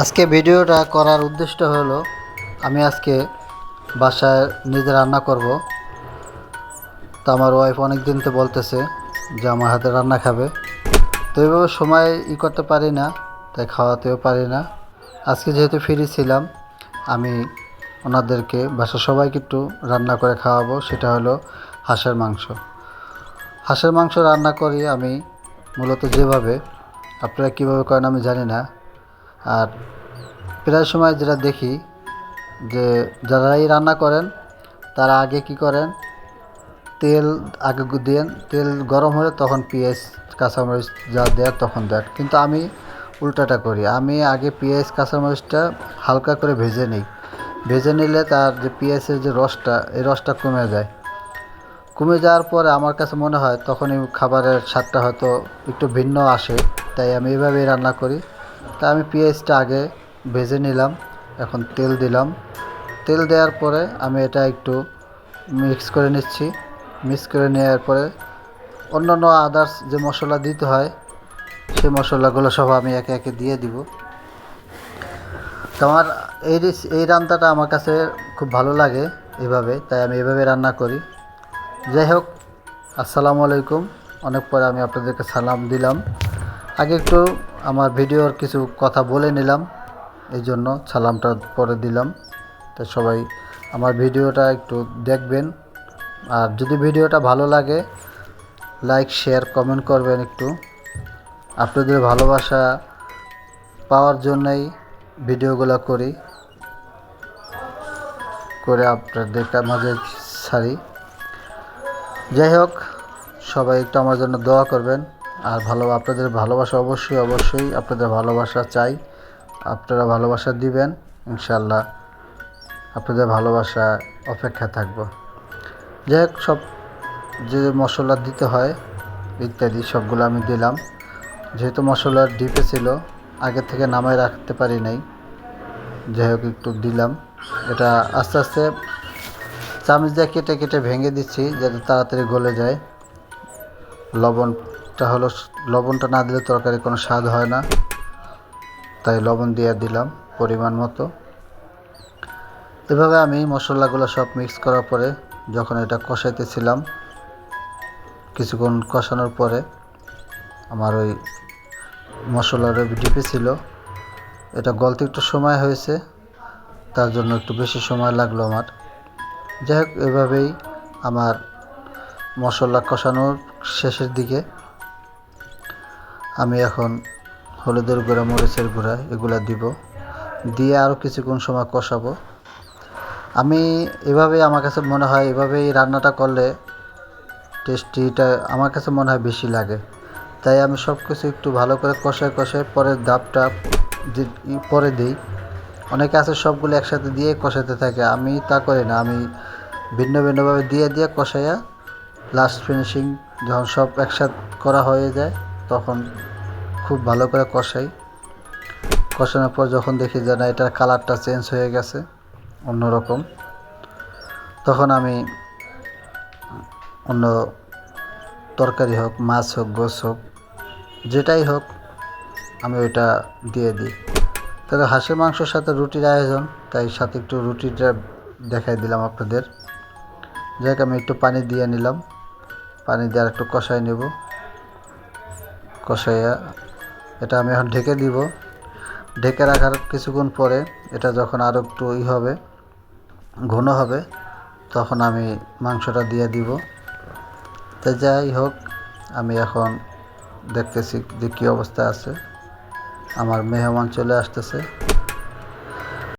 আজকে ভিডিওটা করার উদ্দেশ্য হলো, আমি আজকে বাসায় নিজে রান্না করব। তো আমার ওয়াইফ অনেক দিন তো বলতেছে যে আমার হাতে রান্না খাবে। তো এইভাবে সময় ই করতে পারি না, তাই খাওয়াতেও পারি না। আজকে যেহেতু ফ্রি ছিলাম, আমি ওনাদেরকে, বাসার সবাইকে একটু রান্না করে খাওয়াবো, সেটা হলো হাঁসের মাংস। হাঁসের মাংস রান্না করি আমি মূলত যেভাবে। আপনারা কীভাবে করেন আমি জানি না। আর প্রায় সময় যেটা দেখি যে যারাই রান্না করেন, তারা আগে কি করেন? তেল আগে দেন, তেল গরম হলে তখন পেঁয়াজ, কাঁচামরিচ যা দেয় তখন দেয় কিন্তু আমি উল্টাটা করি। আমি আগে পেঁয়াজ, কাঁচামরিচটা হালকা করে ভেজে নিই। ভেজে নিলে তার যে পেঁয়াজের যে রসটা, এই রসটা কমে যায়। কমে যাওয়ার পরে আমার কাছে মনে হয় তখনই খাবারের স্বাদটা হয়তো একটু ভিন্ন আসে, তাই আমি এভাবেই রান্না করি। তা আমি পেঁয়াজটা আগে ভেজে নিলাম, এখন তেল দিলাম। তেল দেওয়ার পরে আমি এটা একটু মিক্স করে নিচ্ছি। মিক্স করে নেওয়ার পরে অন্যান্য আদার্স যে মশলা দিতে হয় সেই মশলাগুলো সব আমি একে একে দিয়ে দিব। তো আমার এই এই রান্নাটা আমার কাছে খুব ভালো লাগে এভাবে, তাই আমি এভাবে রান্না করি। যাই হোক, আসসালামু আলাইকুম। অনেক পরে আমি আপনাদেরকে সালাম দিলাম। আগে একটু আমার ভিডিওর কিছু কথা বলে নিলাম, এই জন্য সালামটা পরে দিলাম। তো সবাই আমার ভিডিওটা একটু দেখবেন। আর যদি ভিডিওটা ভালো লাগে, লাইক, শেয়ার, কমেন্ট করবেন একটু। আপনাদের ভালোবাসা পাওয়ার জন্যই ভিডিওগুলো করি, করে আপনাদের মাঝে ছাড়ি। যাই হোক, সবাই একটু আমার জন্য দোয়া করবেন। আর ভালো, আপনাদের ভালোবাসা অবশ্যই অবশ্যই আপনাদের ভালোবাসা চাই। আপনারা ভালোবাসা দিবেন ইনশাল্লাহ আপনাদের ভালোবাসা অপেক্ষা থাকব। যাই হোক, সব যে মশলা দিতে হয়, ইত্যাদি সবগুলো আমি দিলাম। যেহেতু মশলার ডিপে ছিল, আগে থেকে নামায় রাখতে পারি নাই। যাই হোক, একটু দিলাম। এটা আস্তে আস্তে চামচ দিয়ে কেটে কেটে ভেঙে দিচ্ছি, যাতে তাড়াতাড়ি গলে যায়। লবণটা হলো লবণটা না দিলে তরকারি কোনো স্বাদ হয় না। তাই লবণ দিয়ে দিলাম পরিমাণ মতো। এভাবে আমি মশলাগুলো সব মিক্স করার পরে যখন এটা কষাইতেছিলাম, কিছুক্ষণ কষানোর পরে আমার ওই মশলার ডিপে ছিল। এটা গলতে একটু সময় হয়েছে, তার জন্য একটু বেশি সময় লাগল আমার। যাই হোক, এভাবেই আমার মশলা কষানোর শেষের দিকে আমি এখন হলুদের গুঁড়া, মরিচের গুঁড়া এগুলো দিব। দিয়ে আরও কিছুক্ষণ সময় কষাবো। আমি এভাবেই আমার কাছে মনে হয়, এভাবেই রান্নাটা করলে টেস্টিটা আমার কাছে মনে হয় বেশি লাগে। তাই আমি সব কিছু একটু ভালো করে কষায় কষায় পরের ধাপটা পরে দিই। অনেকে আছে সবগুলো একসাথে দিয়ে কষাতে থাকে। আমি তা করি না। আমি ভিন্ন ভিন্নভাবে দিয়ে দিয়ে কষাইয়া লাস্ট ফিনিশিং যখন সব একসাথে করা হয়ে যায় তখন খুব ভালো করে কষাই। কষানোর পর যখন দেখি যে না, এটার কালারটা চেঞ্জ হয়ে গেছে, অন্যরকম, তখন আমি অন্য তরকারি হোক, মাছ হোক, গোস হোক, যেটাই হোক, আমি ওইটা দিয়ে দিই। তাহলে হাঁসের মাংসর সাথে রুটির আয়োজন, তাই সাথে একটু রুটিটা দেখাই দিলাম আপনাদের। যাই আমি একটু পানি দিয়ে নিলাম। পানি দিয়ে আর একটু কষাই নেব। কষাইয়া এটা আমি এখন ঢেকে দিব। ঢেকে রাখার কিছুক্ষণ পরে এটা যখন আরও একটু ই হবে, ঘন হবে, তখন আমি মাংসটা দিয়ে দিব। তো যাই হোক, আমি এখন দেখতেছি যে কী অবস্থা আছে। আমার মেহমান চলে আসতেছে।